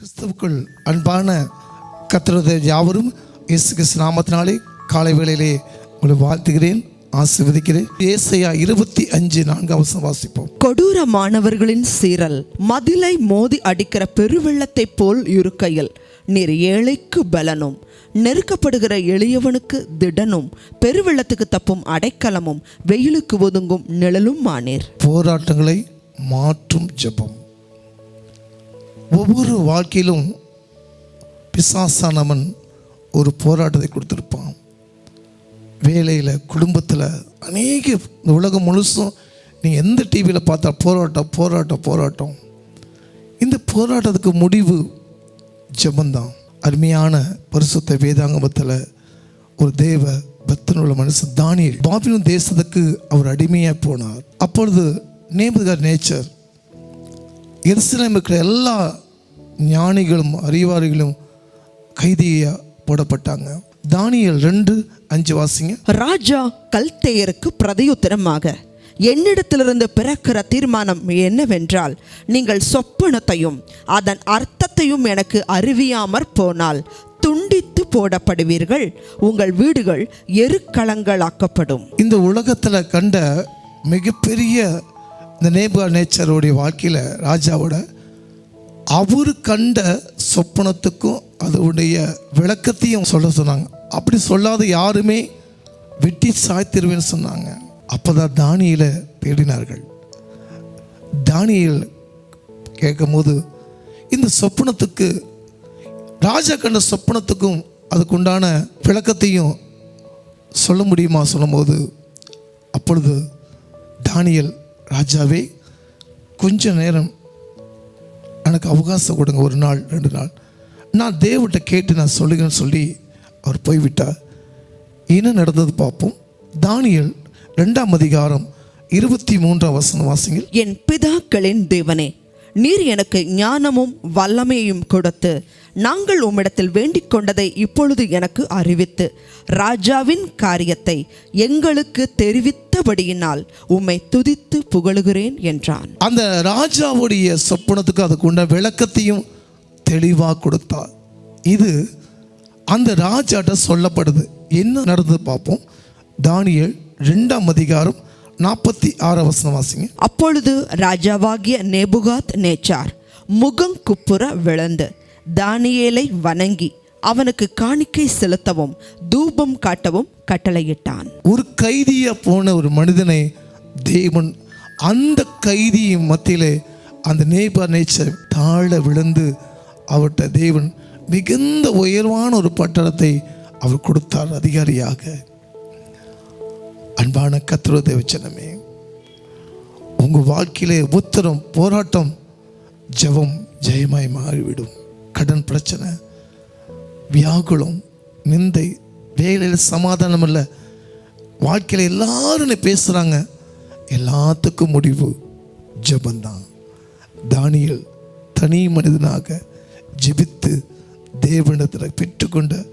கிறிஸ்துவுக்குள் அன்பான கத்திரத யாவரும் இயேசு கிறிஸ்து நாமத்தினாலே காலை வேளையிலே உங்களை வாழ்த்துகிறேன் ஆசீர்வதிக்கிறேன். ஏசையா இருபத்தி அஞ்சு நான்காம் வசனம் வாசிப்போம். கொடூரமானவர்களின் சீரல் மதிலை மோதி அடிக்கிற பெருவெள்ளத்தைப் போல் இருக்கையில் நீர் ஏழைக்கு பலனும் நெருக்கப்படுகிற எளியவனுக்கு திடனும் பெருவெள்ளத்துக்கு தப்பும் அடைக்கலமும் வெயிலுக்கு ஒதுங்கும் நிழலும் ஆனீர். போராட்டங்களை மாற்றும் ஜெபம். ஒவ்வொரு வாழ்க்கையிலும் பிசாசானவன் ஒரு போராட்டத்தை கொடுத்துருப்பான். வேலையில் குடும்பத்தில் அநேக இந்த உலகம் முழுசும் நீங்கள் எந்த டிவியில் பார்த்தா போராட்டம் போராட்டம் போராட்டம். இந்த போராட்டத்துக்கு முடிவு ஜெபந்தான் அருமையான பரிசுத்த வேதாங்கமத்தில் ஒரு தேவ பக்தனுள்ள மனுஷன் தானியல். பாபிலோன் தேசத்துக்கு அவர் அடிமையாக போனார். அப்பொழுது நேபுகார் நேச்சர் எருசலேம் இருக்கிற எல்லா ஞானிகளும் அறிவாளிகளும் கைதியா போடப்பட்டாங்க. தானியல் ரெண்டு அஞ்சு வாசிங்க. ராஜா கல்தேயருக்கு பிரதியுத்தரமாக என்னிடத்திலிருந்து பிறக்கிற தீர்மானம் என்னவென்றால் நீங்கள் சொப்பனத்தையும் அதன் அர்த்தத்தையும் எனக்கு அறிவியாமற் போனால் துண்டித்து போடப்படுவீர்கள். உங்கள் வீடுகள் எருக்களங்களாக்கப்படும் இந்த உலகத்தில் கண்ட மிகப்பெரிய இந்த நேபுகா நேச்சருடைய வாழ்க்கையில் ராஜாவோட அவர் கண்ட சொப்பனத்துக்கும் அதோடைய விளக்கத்தையும் சொல்ல சொன்னாங்க. அப்படி சொல்லாத யாருமே வெட்டி சாய்த்திருவேன்னு சொன்னாங்க. அப்போதான் தானியலை தேடினார்கள். தானியல் கேட்கும்போது இந்த சொப்பனத்துக்கு ராஜா கண்ட சொப்பனத்துக்கும் அதுக்குண்டான விளக்கத்தையும் சொல்ல முடியுமா? சொல்லும்போது அப்பொழுது தானியல் ராஜாவே கொஞ்ச நேரம் எனக்கு அவகாசம் கொடுங்க ஒரு நாள் ரெண்டு நாள். நான் தேவட்ட கேட்டு நான் சொல்லுங்கன்னு சொல்லி அவர் போய்விட்டார். என்ன நடந்தது பார்ப்போம். தானியல் ரெண்டாம் அதிகாரம் இருபத்தி மூன்றாம் வசனம் வாசிங்கள். என் பிதாக்களின் தேவனே நீர் எனக்கு ஞானமும் வல்லமையும் கொடுத்து நாங்கள் உம்மிடத்தில் வேண்டிக் கொண்டதை இப்பொழுது எனக்கு அறிவித்து ராஜாவின் காரியத்தை எங்களுக்கு தெரிவித்தபடியினால் உம்மை துதித்து புகழுகிறேன் என்றான். அந்த ராஜாவுடைய சொப்பனத்துக்கு அதுக்கு உண்ட விளக்கத்தையும் தெளிவாக கொடுத்தார். இது அந்த ராஜாட்ட சொல்லப்படுது. என்ன நடந்தது பார்ப்போம் தானியல் ரெண்டாம் அதிகாரம் நாற்பத்தி ஆறாம் வசனம் வாசிங்க. அப்பொழுது ராஜாவாகிய நேபுகாத் நேச்சார் முகம் குப்புற விழுந்து தானியேலை வணங்கி அவனுக்கு காணிக்கை செலுத்தவும் தூபம் காட்டவும் கட்டளையிட்டான். ஒரு கைதியா போன ஒரு மனிதனை தேவன் அந்த கைதியின் மத்தியிலே அந்த நேபர் நேச்சர் தாழ விழுந்து அவர்கிட்ட தேவன் மிகுந்த உயர்வான ஒரு பட்டணத்தை அவர் கொடுத்தார் அதிகாரியாக. அன்பான கத்திர தேவச்சனமே உங்கள் வாழ்க்கையிலே உத்தரம் போராட்டம் ஜெபம் ஜெயமாய் மாறிவிடும். கடன் பிரச்சனை வியாகுலம் நிந்தை வேலையில் சமாதானம் இல்லை. வாழ்க்கையில் எல்லாரும் பேசுகிறாங்க எல்லாத்துக்கும் முடிவு ஜெபந்தான் தானியல் தனி மனிதனாக ஜெபித்து தேவனிடத்தில் பெற்றுக்கொண்ட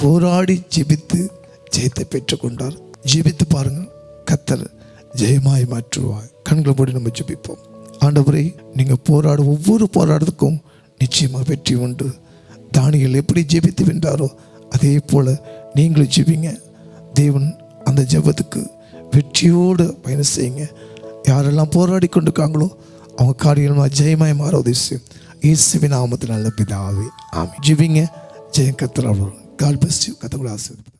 போராடி ஜெபித்து ஜெயத்தை பெற்றுக்கொண்டார். ஜெபித்து பாருங்க. கத்தர் ஜெயமாய் மாற்றுவார். கண்களை போடி நம்ம ஜெபிப்போம். ஆண்டவரை நீங்கள் போராடும் ஒவ்வொரு போராட்டத்துக்கும் நிச்சயமாக வெற்றி உண்டு. தானியல் எப்படி ஜெபித்து வென்றாரோ அதே போல் நீங்களும் ஜெபிங்க. தேவன் அந்த ஜெபத்துக்கு வெற்றியோடு பயணம் செய்யுங்க. யாரெல்லாம் போராடி கொண்டிருக்காங்களோ அவங்க காரியமாக ஜெயமாய் மாற உதவி செய்யும் இயேசுவின் நாமத்தில் நல்ல பிதாவே. ஆமாம் ஜெபிங்க. ஜெயம் கத்தர் கால் பஸ்டிவ் கத்தங்களை ஆசீர்வதிப்பார்.